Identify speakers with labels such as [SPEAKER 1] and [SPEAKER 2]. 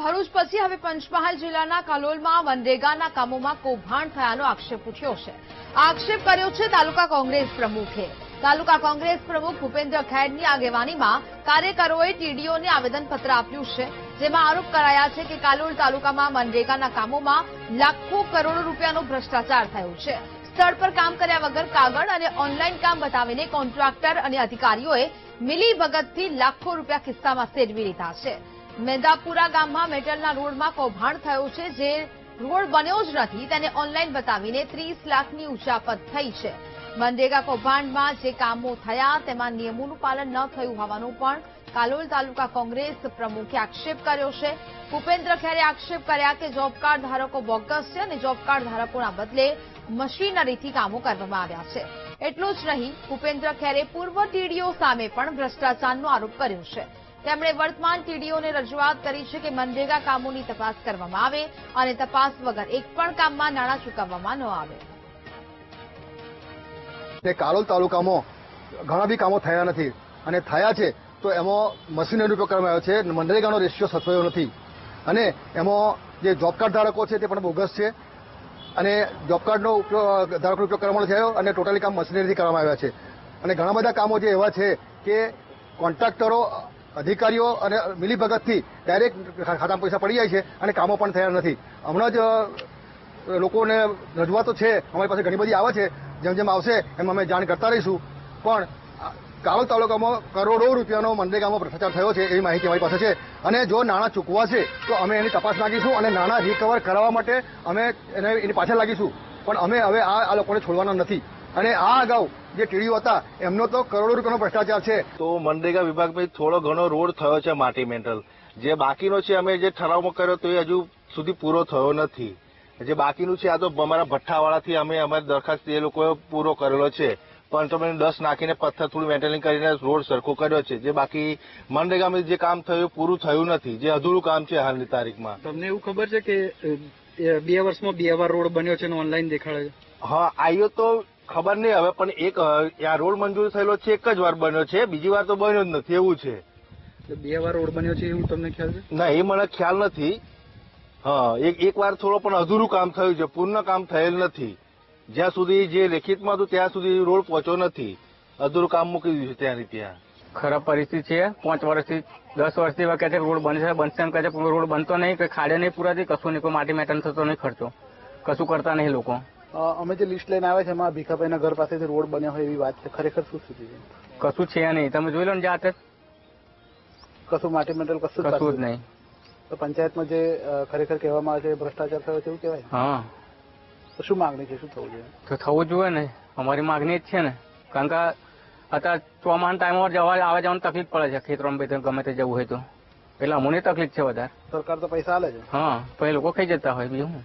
[SPEAKER 1] ભરૂચ પછી હવે પંચમહાલ જિલ્લાના કલોલમાં મનરેગાના કામોમાં કૌભાંડ થયાનો આક્ષેપ ઉઠ્યો છે. આક્ષેપ કર્યો છે તાલુકા કોંગ્રેસ પ્રમુખે. તાલુકા કોંગ્રેસ પ્રમુખ ભૂપેન્દ્ર ખેડની આગેવાનીમાં કાર્યકરોએ ટીડીઓને આવેદનપત્ર આપ્યું છે, જેમાં આરોપ કરાયા છે કે કાલોલ તાલુકામાં મનરેગાના કામોમાં લાખો કરોડો રૂપિયાનો ભ્રષ્ટાચાર થયો છે. સ્થળ પર કામ કર્યા વગર કાગળ અને ઓનલાઈન કામ બતાવીને કોન્ટ્રાક્ટર અને અધિકારીઓએ મિલી ભગતથી લાખો રૂપિયા ખિસ્સામાં સેરવી લીધા છે. મેદાપુરા ગામમાં મેટલના રોડમાં કૌભાંડ થયું છે. જે રોડ બન્યો જ નથી, તેને ઓનલાઈન બતાવીને ત્રીસ લાખની ઉચાપત થઈ છે. મનરેગા કૌભાંડમાં જે કામો થયા, તેમાં નિયમોનું પાલન ન થયું હોવાનું પણ કાલોલ તાલુકા કોંગ્રેસ પ્રમુખે આક્ષેપ કર્યો છે. ભૂપેન્દ્ર ખેરે આક્ષેપ કર્યા કે જોબ કાર્ડ ધારકો બોગસ છે અને જોબ કાર્ડ ધારકોના બદલે મશીનરીથી કામો કરવામાં આવ્યા છે. એટલું જ નહીં, ભૂપેન્દ્ર ખેરે પૂર્વ ટીડીઓ સામે પણ ભ્રષ્ટાચારનો આરોપ કર્યો છે. તેમણે વર્તમાન ટીડીઓને રજૂઆત કરી છે કે મનરેગા કામોની તપાસ કરવામાં આવે અને તપાસ વગર એક પણ કામમાં નાણાં ચૂકવવામાં ન આવે.
[SPEAKER 2] કાલોલ તાલુકામાં ઘણા બી કામો થયા નથી. અને થયા છે તો એમાં મશીનરી ઉપયોગ કરવામાં આવ્યો છે. મનરેગાનો રેશિયો સચવાયો નથી. અને એમાં જે જોબ કાર્ડ ધારકો છે તે પણ બોગસ છે. અને જોબ કાર્ડનો ઉપયોગ ધારકનો ઉપયોગ કરવામાં થયો અને ટોટલી કામ મશીનરીથી કરવામાં આવ્યા છે. અને ઘણા બધા કામો જે એવા છે કે કોન્ટ્રાક્ટરો અધિકારીઓ અને મિલીભગતથી ડાયરેક્ટ ખાતામાં પૈસા પડી જાય છે અને કામો પણ થયા નથી. હમણાં જ લોકોને રજૂઆતો છે, અમારી પાસે ઘણી બધી આવે છે, જેમ જેમ આવશે એમ અમે જાણ કરતા રહીશું. પણ કાવલ તાલુકામાં કરોડો રૂપિયાનો મનરેગામાં ભ્રષ્ટાચાર થયો છે એવી માહિતી અમારી પાસે છે. અને જો નાણાં ચૂકવા છે, તો અમે એની તપાસ લાગીશું અને નાણાં રિકવર કરાવવા માટે અમે એને, એની પાછળ લાગીશું. પણ અમે હવે આ લોકોને છોડવાના નથી. અને આ અગાઉ જે ટીડીઓ હતા એમનો તો કરોડો રૂપિયાનો ભ્રષ્ટાચાર છે.
[SPEAKER 3] તો મનરેગા વિભાગ પછી થોડો ઘણો રોડ થયો છે માટી મેન્ટલ. જે બાકીનો છે અમે જે ઠરાવમાં કર્યો તો એ હજુ સુધી પૂરો થયો નથી. જે બાકીનું છે આ તો અમારા ભઠ્ઠાવાળાથી અમે અમારી દરખાસ્ત એ લોકોએ પૂરો કરેલો છે. પણ તમે દસ નાખીને પથ્થર થોડું મેન્ટેનિંગ કરીને રોડ સરખો કર્યો છે. જે બાકી મનરેગામાં જે કામ થયું પૂરું થયું નથી. જે અધૂરું કામ છે હાલની તારીખમાં.
[SPEAKER 4] તમને એવું ખબર છે કે બે વર્ષમાં બે વાર રોડ બન્યો છે ઓનલાઈન દેખાડે છે?
[SPEAKER 3] હા આયો તો ખબર નહીં હવે પણ એક આ રોડ મંજૂર થયેલો છે એક જ વાર બન્યો છે. બીજી વાર તો બન્યો જ નથી એવું છે.
[SPEAKER 4] બે વાર રોડ બન્યો છે એવું તમને ખ્યાલ છે?
[SPEAKER 3] ના એ મને ખ્યાલ નથી. હા એક એક વાર થોડો પણ અધૂરું કામ થયું છે પૂર્ણ કામ થયેલ નથી. જ્યાં સુધી જે લેખિતમાં હતું ત્યાં સુધી રોડ પહોંચ્યો નથી. અધૂરું કામ મૂકી દીધું છે ત્યાંની ત્યાં.
[SPEAKER 5] ખરાબ પરિસ્થિતિ છે. પાંચ વર્ષથી દસ વર્ષથી એવા કહે છે રોડ બનશે બનશે એમ કહે છે રોડ બનતો નહીં કે ખાડે નહીં પૂરાથી કશું નહીં કોઈ માટી મેટન થતો નહીં ખર્ચો. કશું કરતા નહીં લોકો.
[SPEAKER 6] અમે જે લિસ્ટ લઈને આવ્યા છે એમાં ભીખાભાઈના ઘર પાસેથી રોડ બન્યા હોય એવી વાત છે. ખરેખર શું સ્થિતિ છે
[SPEAKER 5] કશું છે નહીં. તમે જોઈ લો ને જાતે
[SPEAKER 6] કશું માટી મેટલ કશું
[SPEAKER 5] કશું જ નહીં.
[SPEAKER 6] તો પંચાયતમાં જે ખરેખર કહેવામાં આવે છે ભ્રષ્ટાચાર થયો છે એવું કહેવાય?
[SPEAKER 5] હા.
[SPEAKER 6] તો શું માંગણી છે? શું થવું જોઈએ?
[SPEAKER 5] તો થવું જોઈએ ને. અમારી માગણી જ છે ને. કારણ કે અત્યારે ચોમાના ટાઈમમાં જવા આવે જવાની તકલીફ પડે છે ખેતરોમાં ગમે તે જવું હોય તો. એટલે અમને તકલીફ છે વધારે.
[SPEAKER 6] સરકાર તો પૈસા આલે છે.
[SPEAKER 5] હા તો એ લોકો ખાઈ જતા હોય બીજું